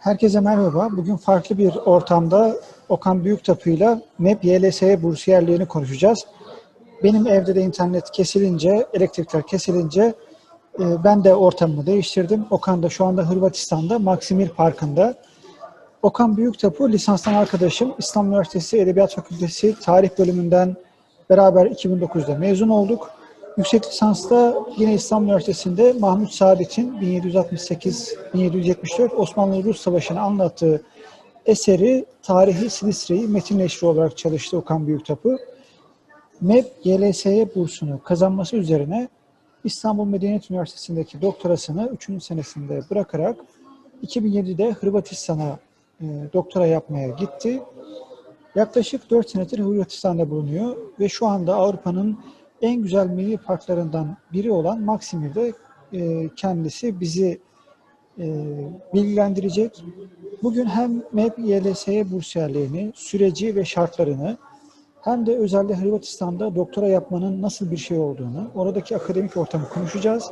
Herkese merhaba. Bugün farklı bir ortamda Okan Büyüktapu'yla MEP YLS'ye bursiyerliğini konuşacağız. Benim evde de internet kesilince, elektrikler kesilince e, ben de ortamımı değiştirdim. Okan da şu anda Hırvatistan'da Maksimir Parkı'nda. Okan Büyüktapu lisanstan arkadaşım. İslam Üniversitesi Edebiyat Fakültesi Tarih Bölümünden beraber 2009'da mezun olduk. Yüksek lisansta yine İslam Üniversitesi'nde Mahmut Sabit'in 1768-1774 Osmanlı-Rus Savaşı'nı anlattığı eseri Tarihi Silisre'yi metin neşri olarak çalıştı Okan Büyüktapu. MEP YLS'ye bursunu kazanması üzerine İstanbul Medeniyet Üniversitesi'ndeki doktorasını 3. senesinde bırakarak 2007'de Hırvatistan'a e, doktora yapmaya gitti. Yaklaşık 4 senedir Hırvatistan'da bulunuyor ve şu anda Avrupa'nın en güzel milli parklarından biri olan Maksimir'de e, kendisi bizi e, bilgilendirecek. Bugün hem MEP YLS'ye bursiyerliğini, süreci ve şartlarını hem de özelde Hırvatistan'da doktora yapmanın nasıl bir şey olduğunu, oradaki akademik ortamı konuşacağız.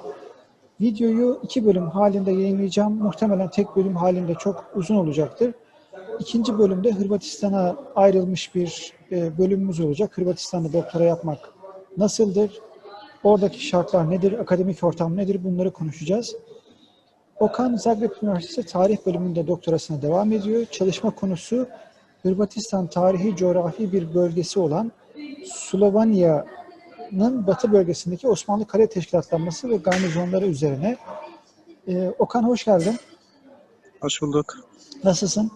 Videoyu iki bölüm halinde yayınlayacağım. Muhtemelen tek bölüm halinde çok uzun olacaktır. İkinci bölümde Hırvatistan'a ayrılmış bir e, bölümümüz olacak. Hırvatistan'da doktora yapmak nasıldır? Oradaki şartlar nedir? Akademik ortam nedir? Bunları konuşacağız. Okan Zagreb Üniversitesi Tarih Bölümünde doktorasına devam ediyor. Çalışma konusu Hırvatistan tarihi coğrafi bir bölgesi olan Slovanya'nın batı bölgesindeki Osmanlı kale teşkilatlanması ve garnizonları üzerine. Ee, Okan hoş geldin. Hoş bulduk. Nasılsın?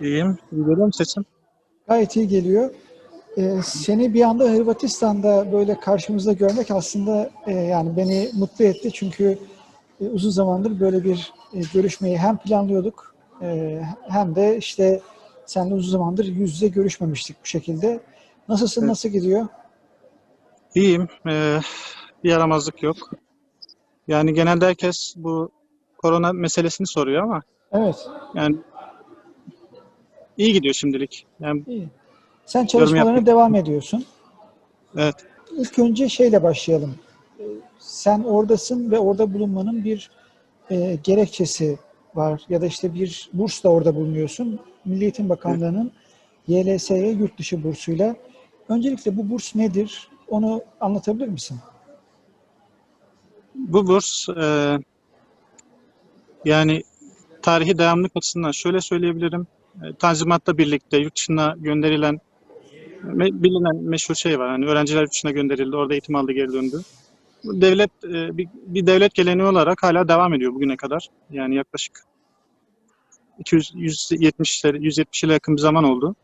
İyiyim. İyi geliyor mu sesim? Gayet iyi geliyor. Ee, seni bir anda Hırvatistan'da böyle karşımızda görmek aslında e, yani beni mutlu etti. Çünkü e, uzun zamandır böyle bir e, görüşmeyi hem planlıyorduk e, hem de işte seninle uzun zamandır yüz yüze görüşmemiştik bu şekilde. Nasılsın, Evet. nasıl gidiyor? İyiyim. Ee, bir yaramazlık yok. Yani genelde herkes bu korona meselesini soruyor ama Evet, yani iyi gidiyor şimdilik. Yani iyi. Sen çalışmalarına devam ediyorsun. evet. İlk önce şeyle başlayalım. Ee, Sen oradasın ve orada bulunmanın bir e, gerekçesi var ya da işte bir bursla orada bulunuyorsun. Milli Eğitim Bakanlığı'nın YLS'ye yurt dışı bursuyla. Öncelikle bu burs nedir? Onu anlatabilir misin? Bu burs e, yani tarihi devamlılık açısından şöyle söyleyebilirim. E, Tanzimat'la birlikte yurt dışına gönderilen me- bilinen meşhur şey var. Yani öğrenciler yurt dışına gönderildi, orada eğitim aldı, geri döndü. Devlet e, bir, bir devlet geleneği olarak hala devam ediyor bugüne kadar. Yani yaklaşık 200 170 170 yıla yakın bir zaman oldu.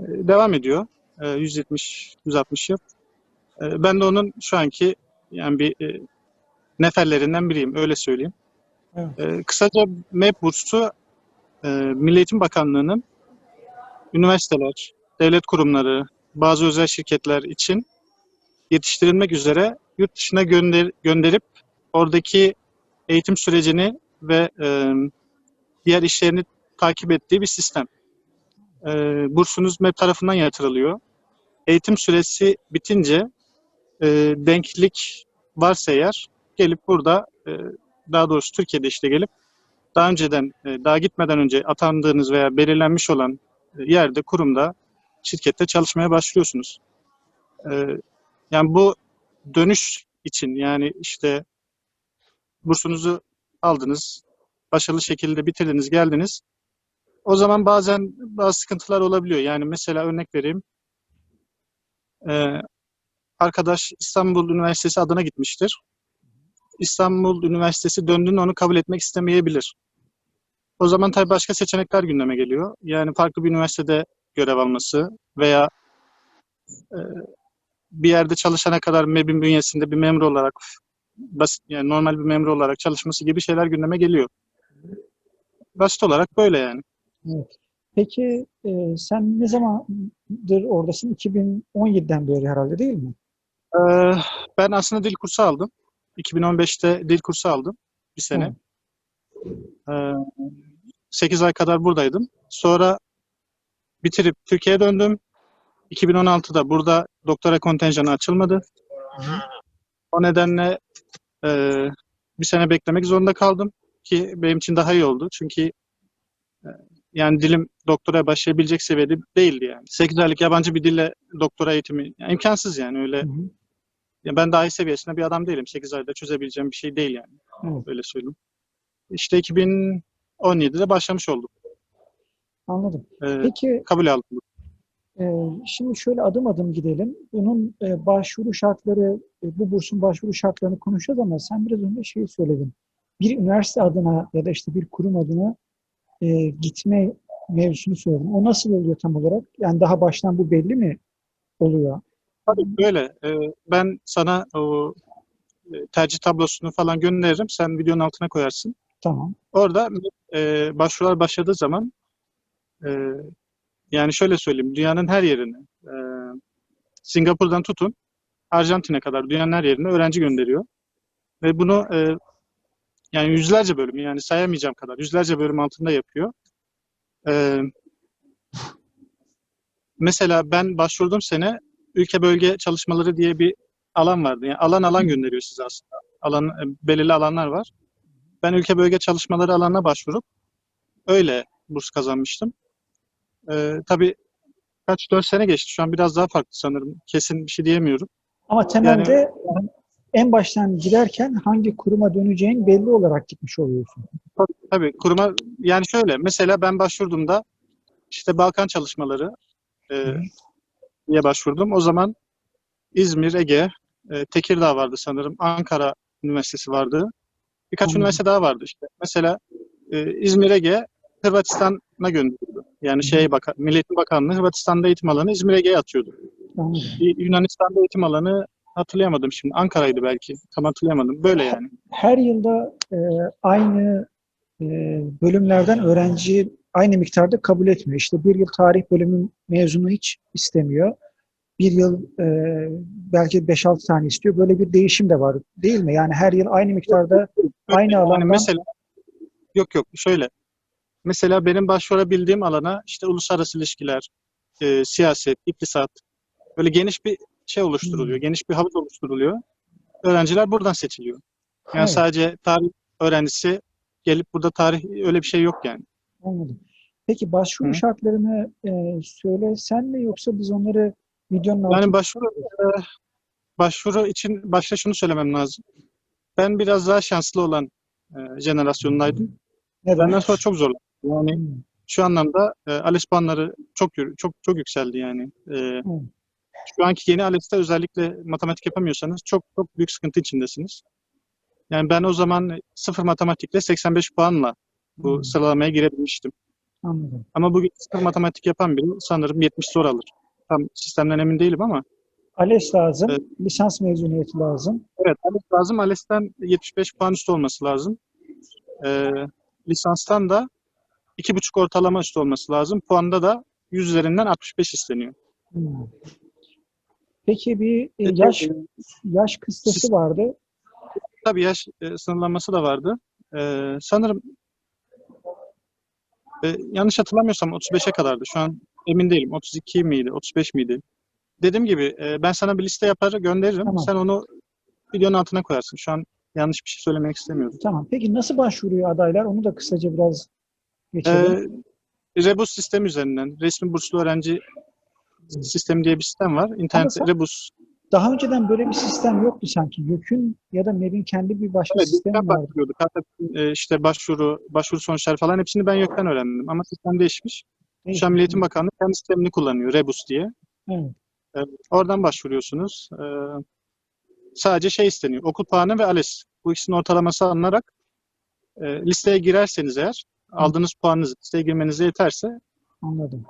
E, devam ediyor. E, 170 160 yıl. E, ben de onun şu anki yani bir e, neferlerinden biriyim öyle söyleyeyim. Evet. E, kısaca MEP bursu e, Milli Eğitim Bakanlığı'nın üniversiteler, devlet kurumları, bazı özel şirketler için yetiştirilmek üzere yurt dışına gönder, gönderip oradaki eğitim sürecini ve e, diğer işlerini takip ettiği bir sistem. E, bursunuz MEP tarafından yatırılıyor. Eğitim süresi bitince e, denklik varsa eğer gelip burada e, daha doğrusu Türkiye'de işte gelip daha önceden e, daha gitmeden önce atandığınız veya belirlenmiş olan yerde kurumda şirkette çalışmaya başlıyorsunuz. E, yani bu dönüş için yani işte bursunuzu aldınız, başarılı şekilde bitirdiniz, geldiniz. O zaman bazen bazı sıkıntılar olabiliyor. Yani mesela örnek vereyim. E, arkadaş İstanbul Üniversitesi adına gitmiştir. İstanbul Üniversitesi döndüğünde onu kabul etmek istemeyebilir. O zaman tabii başka seçenekler gündeme geliyor. Yani farklı bir üniversitede görev alması veya e, bir yerde çalışana kadar MEB'in bünyesinde bir memur olarak basit yani normal bir memur olarak çalışması gibi şeyler gündeme geliyor. Basit olarak böyle yani. Evet. Peki e, sen ne zamandır oradasın? 2017'den beri herhalde değil mi? Ee, ben aslında dil kursu aldım. 2015'te dil kursu aldım. Bir sene. Ee, 8 ay kadar buradaydım. Sonra bitirip Türkiye'ye döndüm. 2016'da burada doktora kontenjanı açılmadı. O nedenle e, bir sene beklemek zorunda kaldım ki benim için daha iyi oldu. Çünkü E, Yani dilim doktora başlayabilecek seviyede değildi yani. 8 aylık yabancı bir dille doktora eğitimi yani imkansız yani öyle. Hı hı. Ya ben dahi seviyesinde bir adam değilim. 8 ayda çözebileceğim bir şey değil yani. Evet. Öyle söyleyeyim. İşte 2017'de başlamış olduk. Anladım. E, Peki kabul aldım. e, şimdi şöyle adım adım gidelim. Bunun e, başvuru şartları, e, bu bursun başvuru şartlarını konuşacağız ama sen biraz önce şeyi söyledin. Bir üniversite adına ya da işte bir kurum adına e, gitme mevzusunu söyledin. O nasıl oluyor tam olarak? Yani daha baştan bu belli mi oluyor? Tabii böyle. e, ben sana o e, tercih tablosunu falan gönderirim. Sen videonun altına koyarsın. Tamam. Orada e, başvurular başladığı zaman e, yani şöyle söyleyeyim. Dünyanın her yerine e, Singapur'dan tutun Arjantin'e kadar dünyanın her yerine öğrenci gönderiyor. Ve bunu e, yani yüzlerce bölüm yani sayamayacağım kadar yüzlerce bölüm altında yapıyor. E, mesela ben başvurduğum sene ülke bölge çalışmaları diye bir alan vardı. Yani alan alan gönderiyor size aslında. Alan, e, belirli alanlar var. Ben ülke bölge çalışmaları alanına başvurup öyle burs kazanmıştım. Ee, tabii kaç dört sene geçti. Şu an biraz daha farklı sanırım. Kesin bir şey diyemiyorum. Ama temelde en baştan giderken hangi kuruma döneceğin belli olarak gitmiş oluyorsun. Tabii kuruma yani şöyle mesela ben başvurduğumda işte Balkan çalışmaları e, Hı. diye başvurdum. O zaman İzmir, Ege, e, Tekirdağ vardı sanırım. Ankara Üniversitesi vardı. Birkaç Anladım. üniversite daha vardı işte. Mesela e, İzmir, Ege Hırvatistan'a gönderildi. Yani şey baka, Milli Eğitim Bakanlığı Hırvatistan'da eğitim alanı İzmir, Ege'ye atıyordu. Bir Yunanistan'da eğitim alanı hatırlayamadım şimdi. Ankara'ydı belki. Tam hatırlayamadım. Böyle yani. Her yılda e, aynı e, bölümlerden öğrenci aynı miktarda kabul etmiyor. İşte bir yıl tarih bölümü mezunu hiç istemiyor. Bir yıl e, belki 5-6 tane istiyor. Böyle bir değişim de var değil mi? Yani her yıl aynı miktarda aynı Yani alandan mesela yok yok şöyle. Mesela benim başvurabildiğim alana işte uluslararası ilişkiler, e, siyaset, iktisat böyle geniş bir şey oluşturuluyor. Hmm. Geniş bir havuz oluşturuluyor. Öğrenciler buradan seçiliyor. Yani Evet. sadece tarih öğrencisi gelip burada tarih öyle bir şey yok yani. Anladım. Peki başvuru Hı. şartlarını e, söylesen mi yoksa biz onları videonun altına Yani başvuru e, başvuru için başta şunu söylemem lazım. Ben biraz daha şanslı olan e, jenerasyondaydım. neden? Benden sonra çok zorlandı. Yani şu anlamda e, ALES puanları çok çok çok yükseldi yani. E, şu anki yeni ALES'te özellikle matematik yapamıyorsanız çok çok büyük sıkıntı içindesiniz. Yani ben o zaman sıfır matematikle 85 puanla bu Hmm. sıralamaya girebilmiştim. Anladım. Ama bugün sıfır matematik yapan biri sanırım 70 zor alır. Tam sistemden emin değilim ama ALES lazım, Evet. lisans mezuniyeti lazım. evet ALES lazım. ALES'ten 75 puan üstü olması lazım. E, lisanstan da 2,5 ortalama üstü olması lazım. Puanda da 100 üzerinden 65 isteniyor. Hmm. Peki bir e, Peki, yaş e, yaş kıstası vardı. Tabii yaş e, sınırlaması da vardı. E, sanırım e, yanlış hatırlamıyorsam 35'e kadardı. Şu an emin değilim. 32 miydi, 35 miydi? Dediğim gibi e, ben sana bir liste yapar gönderirim. Tamam. Sen onu videonun altına koyarsın. Şu an yanlış bir şey söylemek istemiyorum. Tamam. Peki nasıl başvuruyor adaylar? Onu da kısaca biraz geçelim. E, Rebus sistemi üzerinden resmi burslu öğrenci sistemi diye bir sistem var. İnternet sen- Rebus. Daha önceden böyle bir sistem yoktu sanki. YÖK'ün ya da MEB'in kendi bir başka Evet, sistemi vardı. başvuruyorduk. Hatta e, işte başvuru, başvuru sonuçları falan hepsini ben YÖK'ten öğrendim. Ama sistem değişmiş. Şu an Milli Eğitim Bakanlığı kendi sistemini kullanıyor. Rebus diye. Evet. Oradan başvuruyorsunuz. Ee, sadece şey isteniyor. Okul puanı ve ALES. Bu ikisinin ortalaması alınarak e, listeye girerseniz eğer aldığınız puanınız listeye girmenize yeterse Anladım.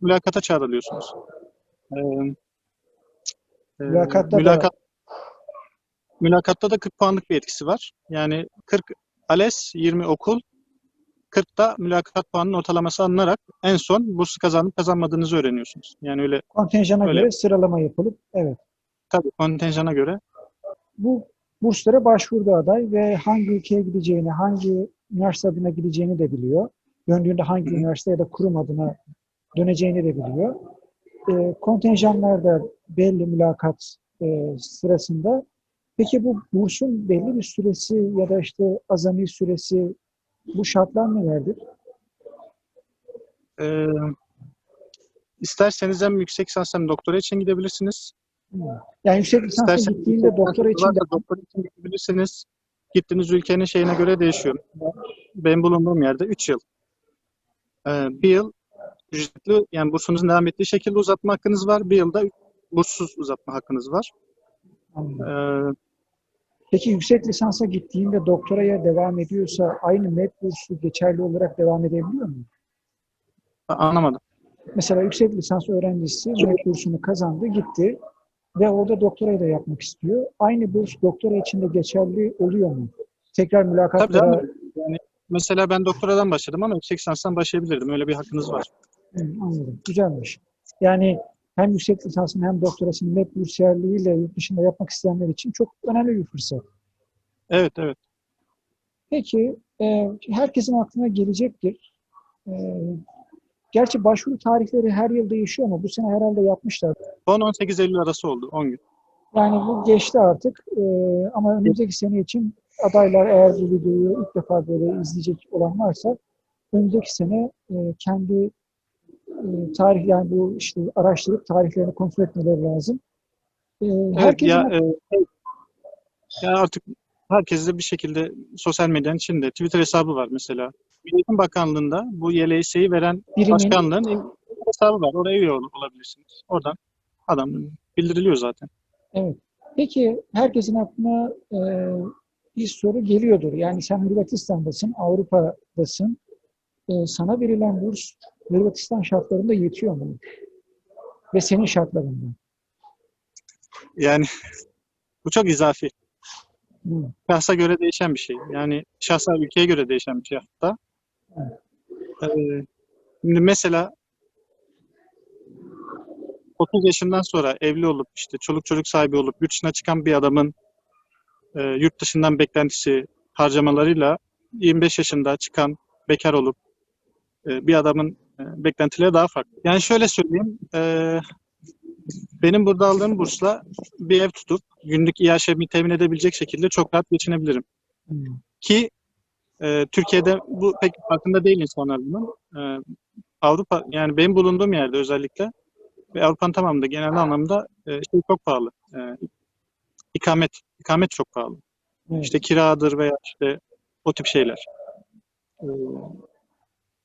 mülakata çağrılıyorsunuz. Ee, e, Mülakatta da- mülakat, mülakatta da 40 puanlık bir etkisi var. Yani 40 ALES, 20 okul, 40 da mülakat puanının ortalaması alınarak en son bursu kazanıp kazanmadığınızı öğreniyorsunuz. Yani öyle Kontenjana Öyle. göre sıralama yapılıp evet. tabii kontenjana göre Bu burslara başvurdu aday ve hangi ülkeye gideceğini, hangi üniversite adına gideceğini de biliyor. Döndüğünde hangi üniversite ya da kurum adına döneceğini de biliyor. E, kontenjanlar da belli mülakat e, sırasında. Peki bu bursun belli bir süresi ya da işte azami süresi bu şartlar nelerdir? e, isterseniz hem yüksek lisans hem doktora için gidebilirsiniz. Hmm. Yani yüksek İsterseniz gittiğinde doktora lisans için de doktora için gidebilirsiniz. Gittiğiniz ülkenin şeyine göre değişiyor. Benim bulunduğum yerde 3 yıl. E, bir yıl ücretli yani bursunuzun devam ettiği şekilde uzatma hakkınız var. Bir yılda burssuz uzatma hakkınız var. Anladım. E, Peki yüksek lisansa gittiğinde doktoraya devam ediyorsa aynı MEP bursu geçerli olarak devam edebiliyor mu? anlamadım. Mesela yüksek lisans öğrencisi MEP bursunu kazandı, gitti ve orada doktorayı da yapmak istiyor. Aynı burs doktora için de geçerli oluyor mu? Tekrar mülakatlara tabii. Yani mesela ben doktoradan başladım ama yüksek lisanstan başlayabilirdim. Öyle bir hakkınız var. Hı, anladım. Güzelmiş. Yani hem yüksek lisansını hem doktorasını MEP bursiyerliğiyle yurt dışında yapmak isteyenler için çok önemli bir fırsat. Evet, evet. Peki, e, herkesin aklına gelecektir. E, gerçi başvuru tarihleri her yıl değişiyor ama bu sene herhalde yapmışlar. 10-18 Eylül arası oldu. 10 gün. Yani bu geçti artık E, ama önümüzdeki sene için adaylar eğer bu videoyu ilk defa böyle izleyecek olan varsa önümüzdeki sene e, kendi e, tarih yani bu işte araştırıp tarihlerini kontrol etmeleri lazım. E, Evet, herkesin ya, e, ya artık herkeste bir şekilde sosyal medyanın içinde Twitter hesabı var mesela. Milli Bakanlığı'nda bu YLS'yi veren birinin başkanlığın hesabı var. Oraya üye ol- olabilirsiniz. Oradan adam bildiriliyor zaten. Evet. Peki herkesin aklına e, bir soru geliyordur. Yani sen Hırvatistan'dasın, Avrupa'dasın. E, sana verilen burs Hırvatistan şartlarında yetiyor mu? Ve senin şartlarında. Yani bu çok izafi. Hı. Şahsa göre değişen bir şey. Yani şahsa ülkeye göre değişen bir şey hatta. Ee, şimdi mesela 30 yaşından sonra evli olup işte çoluk çocuk sahibi olup yurt dışına çıkan bir adamın e, yurt dışından beklentisi harcamalarıyla 25 yaşında çıkan bekar olup e, bir adamın e, beklentileri daha farklı. Yani şöyle söyleyeyim, e, benim burada aldığım bursla bir ev tutup günlük iaşemi temin edebilecek şekilde çok rahat geçinebilirim. Hı. Ki e, Türkiye'de bu pek farkında değil insanlar bunun. E, Avrupa yani benim bulunduğum yerde özellikle ve Avrupa'nın tamamında genel anlamda e, şey çok pahalı. E, ikamet, ikamet çok pahalı. Evet. İşte kiradır veya işte o tip şeyler. E,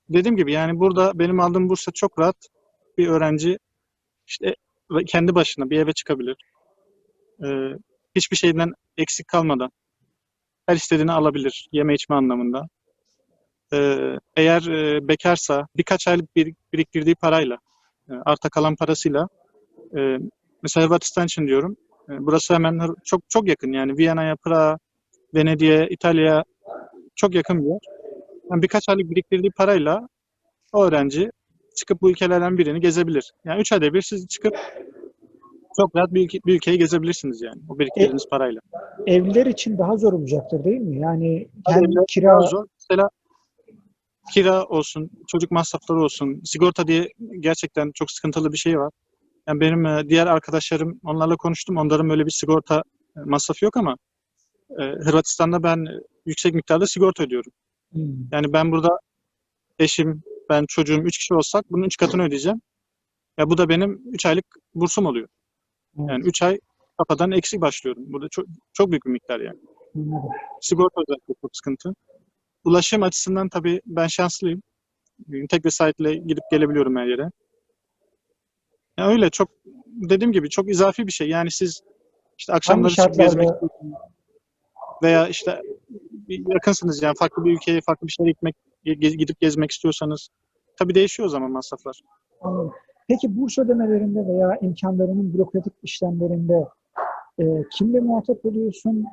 dediğim gibi yani burada benim aldığım bursa çok rahat bir öğrenci işte kendi başına bir eve çıkabilir. E, hiçbir şeyden eksik kalmadan her istediğini alabilir yeme içme anlamında. Ee, eğer e, bekarsa birkaç aylık bir, biriktirdiği parayla, e, arta kalan parasıyla e, mesela Hırvatistan için diyorum. e, burası hemen çok çok yakın yani Viyana'ya, Prag'a, Venedik'e, İtalya'ya çok yakın bir yer. Yani birkaç aylık biriktirdiği parayla o öğrenci çıkıp bu ülkelerden birini gezebilir. Yani üç ayda bir siz çıkıp çok rahat bir, ülke, bir ülkeyi gezebilirsiniz yani o biriktirdiğiniz parayla. Evliler için daha zor olacaktır değil mi? Yani kendi kira zor. Mesela kira olsun, çocuk masrafları olsun, sigorta diye gerçekten çok sıkıntılı bir şey var. Yani benim e, diğer arkadaşlarım, onlarla konuştum. Onların öyle bir sigorta e, masrafı yok ama e, Hırvatistan'da ben yüksek miktarda sigorta ödüyorum. Hı. Yani ben burada eşim, ben çocuğum üç kişi olsak bunun üç katını ödeyeceğim. Ya bu da benim üç aylık bursum oluyor. Yani üç ay kafadan eksik başlıyorum. Burada çok, çok büyük bir miktar yani. Sigorta özellikle çok sıkıntı. Ulaşım açısından tabii ben şanslıyım. Tek vesayetle gidip gelebiliyorum her yere. Ya öyle çok dediğim gibi çok izafi bir şey. Yani siz işte akşamları çıkıp gezmek veya işte bir yakınsınız yani farklı bir ülkeye, farklı bir şehre gitmek gidip gezmek istiyorsanız tabii değişiyor o zaman masraflar. Anladım. Peki burs ödemelerinde veya imkanlarının bürokratik işlemlerinde e, kimle muhatap oluyorsun?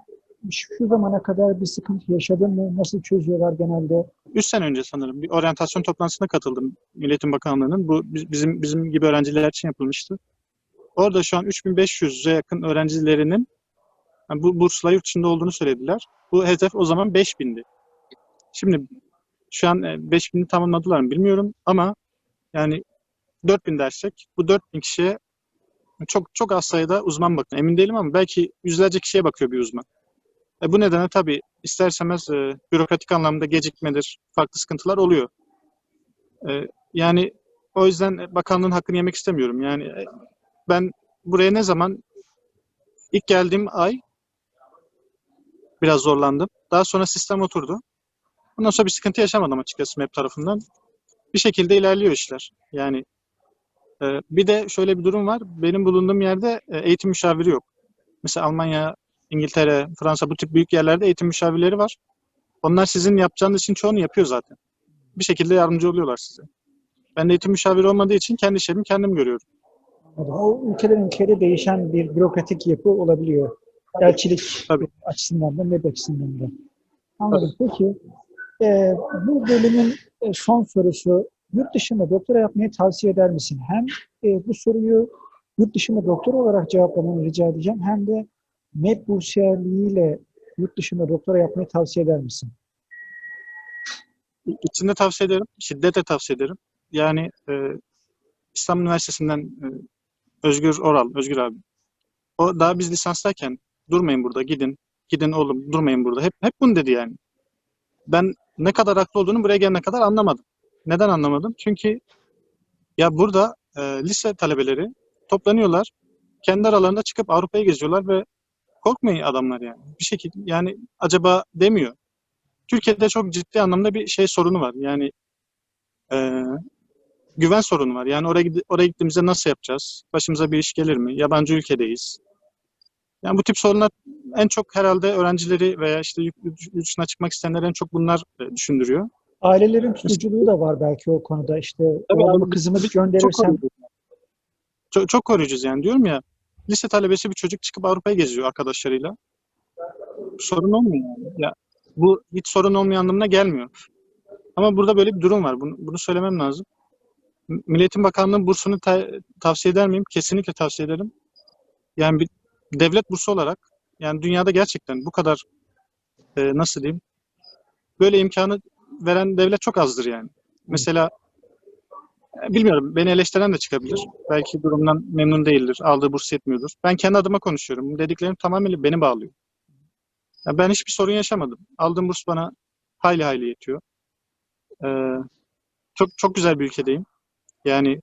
Şu zamana kadar bir sıkıntı yaşadın mı? Nasıl çözüyorlar genelde? 3 sene önce sanırım bir oryantasyon toplantısına katıldım Milletin Bakanlığı'nın. Bu biz- bizim bizim gibi öğrenciler için yapılmıştı. Orada şu an 3500'e yakın öğrencilerinin yani bu bursla yurt dışında olduğunu söylediler. Bu hedef o zaman 5000'di. Şimdi şu an e, 5000'i tamamladılar mı bilmiyorum ama yani 4000 dersek bu 4000 kişiye çok çok az sayıda uzman bakıyor. Emin değilim ama belki yüzlerce kişiye bakıyor bir uzman. E bu nedenle tabii ister istemez e, bürokratik anlamda gecikmedir, farklı sıkıntılar oluyor. E, Yani o yüzden bakanlığın hakkını yemek istemiyorum. Yani e, ben buraya ne zaman ilk geldiğim ay biraz zorlandım. Daha sonra sistem oturdu. Ondan sonra bir sıkıntı yaşamadım açıkçası MEP tarafından. Bir şekilde ilerliyor işler. Yani e, bir de şöyle bir durum var. Benim bulunduğum yerde e, eğitim müşaviri yok. Mesela Almanya, İngiltere, Fransa bu tip büyük yerlerde eğitim müşavirleri var. Onlar sizin yapacağınız için çoğunu yapıyor zaten. Bir şekilde yardımcı oluyorlar size. Ben de eğitim müşaviri olmadığı için kendi işlerimi kendim görüyorum. O ülkeden ülkeye değişen bir bürokratik yapı olabiliyor. Elçilik Tabii. açısından da, MEP açısından da. Anladım. Peki, e, bu bölümün e, son sorusu, yurt dışında doktora yapmayı tavsiye eder misin? Hem e, bu soruyu yurt dışında doktor olarak cevaplamanı rica edeceğim, hem de MEP bursiyerliğiyle yurt dışında doktora yapmayı tavsiye eder misin? İçinde tavsiye ederim. Şiddetle tavsiye ederim. Yani e, İstanbul Üniversitesi'nden e, Özgür Oral, Özgür abi. O daha biz lisanstayken durmayın burada, gidin. Gidin oğlum, durmayın burada. Hep hep bunu dedi yani. Ben ne kadar haklı olduğunu buraya gelene kadar anlamadım. Neden anlamadım? Çünkü ya burada e, lise talebeleri toplanıyorlar. Kendi aralarında çıkıp Avrupa'yı geziyorlar ve korkmayın adamlar yani. Bir şekilde yani acaba demiyor. Türkiye'de çok ciddi anlamda bir şey sorunu var. Yani e, güven sorunu var. Yani oraya oraya gittiğimizde nasıl yapacağız? Başımıza bir iş gelir mi? Yabancı ülkedeyiz. Yani bu tip sorunlar en çok herhalde öğrencileri veya işte yurt dışına çıkmak isteyenleri en çok bunlar e, düşündürüyor. Ailelerin tutuculuğu da var belki o konuda. İşte Tabii oğlumu abi, kızımı Çok gönderirsem. Çok, çok koruyucuyuz yani diyorum ya. Lise talebesi bir çocuk çıkıp Avrupa'yı geziyor arkadaşlarıyla. Sorun olmuyor yani. Ya, bu hiç sorun olmayan anlamına gelmiyor. Ama burada böyle bir durum var. Bunu, bunu söylemem lazım. Milliyetin Bakanlığı bursunu ta- tavsiye eder miyim? Kesinlikle tavsiye ederim. Yani bir devlet bursu olarak yani dünyada gerçekten bu kadar e, nasıl diyeyim böyle imkanı veren devlet çok azdır yani. Mesela e, bilmiyorum beni eleştiren de çıkabilir. Belki durumdan memnun değildir. Aldığı burs yetmiyordur. Ben kendi adıma konuşuyorum. Dediklerim tamamen beni bağlıyor. Ya ben hiçbir sorun yaşamadım. Aldığım burs bana hayli hayli yetiyor. Ee, çok çok güzel bir ülkedeyim. Yani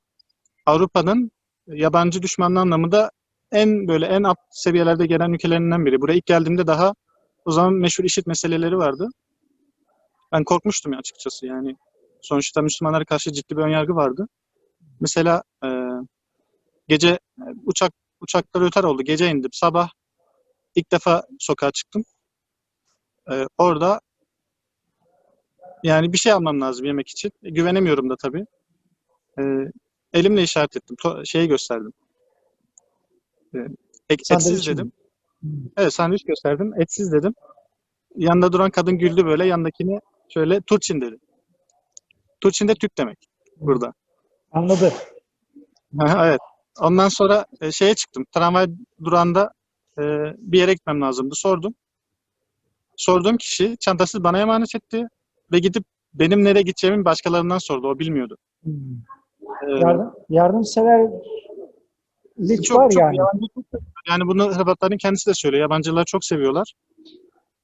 Avrupa'nın yabancı düşmanlığı anlamında en böyle en alt seviyelerde gelen ülkelerinden biri. Buraya ilk geldiğimde daha o zaman meşhur işit meseleleri vardı. Ben korkmuştum ya açıkçası yani. Sonuçta Müslümanlara karşı ciddi bir önyargı vardı. Mesela e, gece e, uçak uçaklar öter oldu. Gece indim. Sabah ilk defa sokağa çıktım. E, orada yani bir şey almam lazım yemek için. E, güvenemiyorum da tabii. E, elimle işaret ettim. To- şeyi gösterdim. E, Sandviç etsiz mi? dedim. Hmm. Evet sandviç gösterdim. Etsiz dedim. Yanında duran kadın güldü böyle. Yanındakini şöyle Turçin dedi. Turçin de Türk demek burada. anladı. Aha, evet. Ondan sonra e, şeye çıktım. Tramvay durağında e, bir yere gitmem lazımdı. Sordum. Sorduğum kişi çantasını bana emanet etti ve gidip benim nereye gideceğimi başkalarından sordu. O bilmiyordu. Hmm. E, Yardım, yardımseverlik çok, var çok yani. yabancı. Yani bunu Hırvatların kendisi de söylüyor. Yabancılar çok seviyorlar.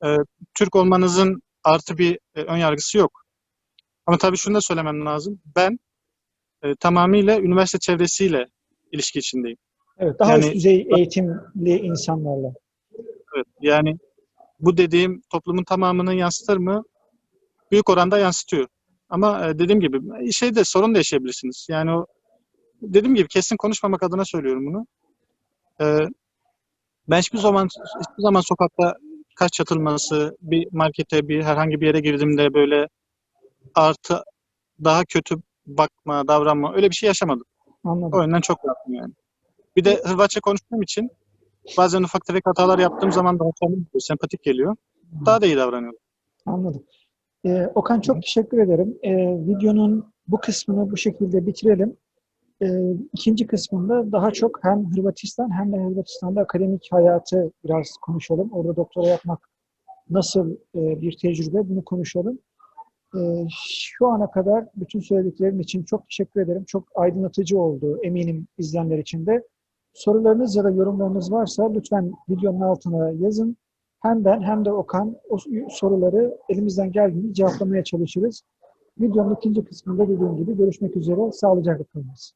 E, Türk olmanızın artı bir e, ön yargısı yok. Ama tabii şunu da söylemem lazım. Ben e, tamamıyla üniversite çevresiyle ilişki içindeyim. Evet, daha Yani- üst düzey eğitimli insanlarla. Evet, yani bu dediğim toplumun tamamını yansıtır mı? Büyük oranda yansıtıyor. Ama e, dediğim gibi şeyde sorun da yaşayabilirsiniz. Yani o dediğim gibi kesin konuşmamak adına söylüyorum bunu. E, ben hiçbir zaman hiçbir zaman sokakta kaç çatılması, bir markete, bir herhangi bir yere girdiğimde böyle artı daha kötü bakma, davranma öyle bir şey yaşamadım. Anladım. O yönden çok rahatım yani. Bir de Hırvatça konuştuğum için bazen ufak tefek hatalar yaptığım zaman daha geliyor, sempatik geliyor. Daha da iyi davranıyorum. Anladım. Ee, Okan çok teşekkür ederim. Ee, videonun bu kısmını bu şekilde bitirelim. Ee, ikinci kısmında daha çok hem Hırvatistan hem de Hırvatistan'da akademik hayatı biraz konuşalım. Orada doktora yapmak nasıl e, bir tecrübe bunu konuşalım. Ee, şu ana kadar bütün söylediklerim için çok teşekkür ederim. Çok aydınlatıcı oldu eminim izleyenler için de. Sorularınız ya da yorumlarınız varsa lütfen videonun altına yazın. Hem ben hem de Okan o soruları elimizden geldiğince cevaplamaya çalışırız. Videonun ikinci kısmında dediğim gibi görüşmek üzere. Sağlıcakla kalınız.